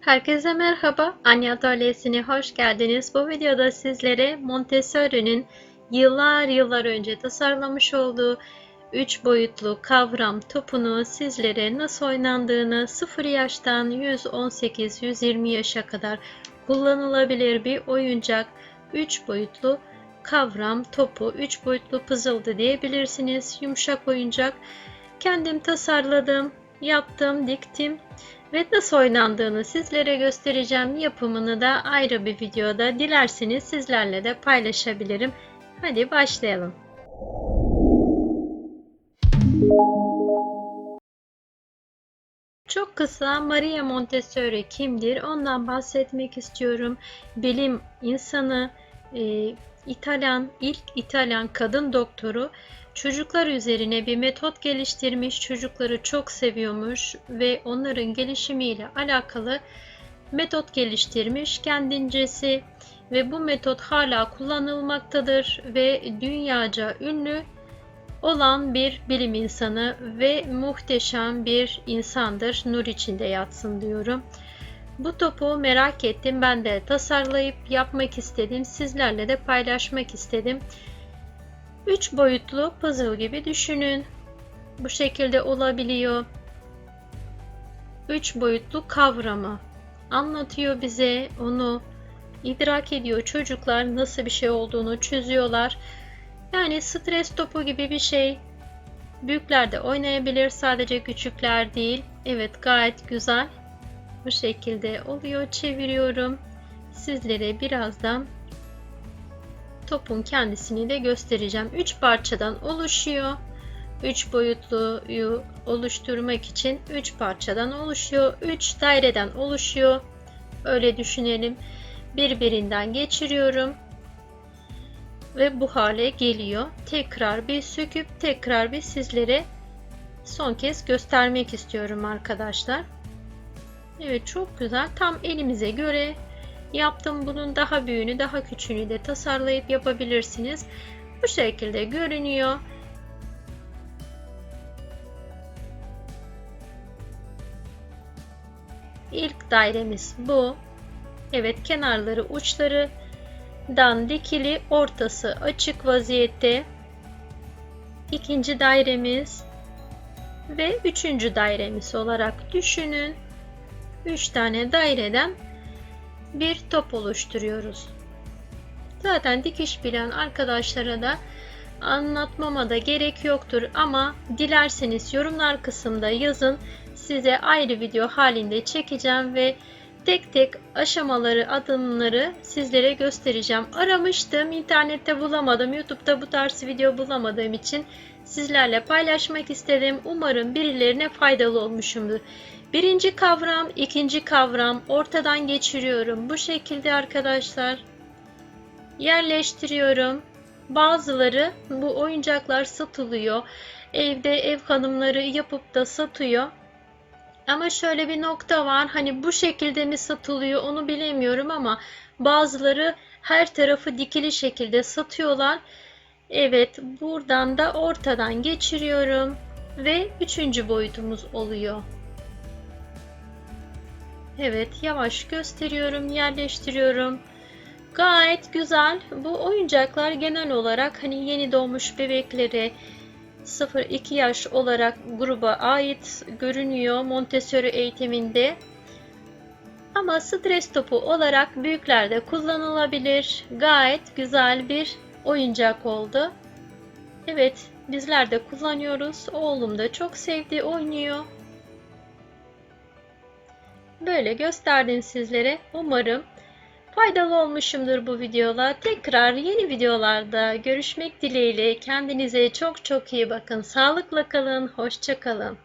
Herkese merhaba. Anya Atölyesi'ne hoş geldiniz. Bu videoda sizlere Montessori'nin yıllar yıllar önce tasarlamış olduğu 3 boyutlu kavram topunu sizlere nasıl oynandığını 0 yaştan 118-120 yaşa kadar kullanılabilir bir oyuncak 3 boyutlu kavram topu 3 boyutlu puzzle diyebilirsiniz. Yumuşak oyuncak. Kendim tasarladım, yaptım, diktim ve nasıl oynandığını sizlere göstereceğim. Yapımını da ayrı bir videoda dilerseniz sizlerle de paylaşabilirim. Hadi başlayalım. Çok kısa Maria Montessori kimdir? Ondan bahsetmek istiyorum. Bilim insanı, e, İtalyan, ilk İtalyan kadın doktoru çocuklar üzerine bir metot geliştirmiş. Çocukları çok seviyormuş ve onların gelişimiyle alakalı metot geliştirmiş kendincesi ve bu metot hala kullanılmaktadır ve dünyaca ünlü olan bir bilim insanı ve muhteşem bir insandır. Nur içinde yatsın diyorum. Bu topu merak ettim. Ben de tasarlayıp yapmak istedim. Sizlerle de paylaşmak istedim. 3 boyutlu puzzle gibi düşünün. Bu şekilde olabiliyor. 3 boyutlu kavramı anlatıyor bize. Onu idrak ediyor. Çocuklar nasıl bir şey olduğunu çözüyorlar. Yani stres topu gibi bir şey. Büyükler de oynayabilir. Sadece küçükler değil. Evet gayet güzel. Bu şekilde oluyor. Çeviriyorum. Sizlere birazdan topun kendisini de göstereceğim. 3 parçadan oluşuyor. 3 boyutluyu oluşturmak için 3 parçadan oluşuyor. 3 daireden oluşuyor. Öyle düşünelim. Birbirinden geçiriyorum. Ve bu hale geliyor. Tekrar bir söküp tekrar bir sizlere son kez göstermek istiyorum arkadaşlar. Evet çok güzel. Tam elimize göre yaptım. Bunun daha büyüğünü, daha küçüğünü de tasarlayıp yapabilirsiniz. Bu şekilde görünüyor. İlk dairemiz bu. Evet kenarları uçları dan dikili ortası açık vaziyette. İkinci dairemiz ve üçüncü dairemiz olarak düşünün. 3 tane daireden bir top oluşturuyoruz. Zaten dikiş bilen arkadaşlara da anlatmama da gerek yoktur ama dilerseniz yorumlar kısmında yazın. Size ayrı video halinde çekeceğim ve tek tek aşamaları, adımları sizlere göstereceğim. Aramıştım, internette bulamadım, YouTube'da bu tarz video bulamadığım için sizlerle paylaşmak istedim. Umarım birilerine faydalı olmuşumdur. Birinci kavram, ikinci kavram ortadan geçiriyorum. Bu şekilde arkadaşlar yerleştiriyorum. Bazıları bu oyuncaklar satılıyor. Evde ev hanımları yapıp da satıyor. Ama şöyle bir nokta var. Hani bu şekilde mi satılıyor onu bilemiyorum ama bazıları her tarafı dikili şekilde satıyorlar. Evet, buradan da ortadan geçiriyorum ve üçüncü boyutumuz oluyor. Evet, yavaş gösteriyorum, yerleştiriyorum. Gayet güzel. Bu oyuncaklar genel olarak hani yeni doğmuş bebeklere 0-2 yaş olarak gruba ait görünüyor Montessori eğitiminde. Ama stres topu olarak büyüklerde kullanılabilir. Gayet güzel bir oyuncak oldu. Evet, bizler de kullanıyoruz. Oğlum da çok sevdi, oynuyor. Böyle gösterdim sizlere. Umarım faydalı olmuşumdur bu videola. Tekrar yeni videolarda görüşmek dileğiyle. Kendinize çok çok iyi bakın. Sağlıkla kalın. Hoşça kalın.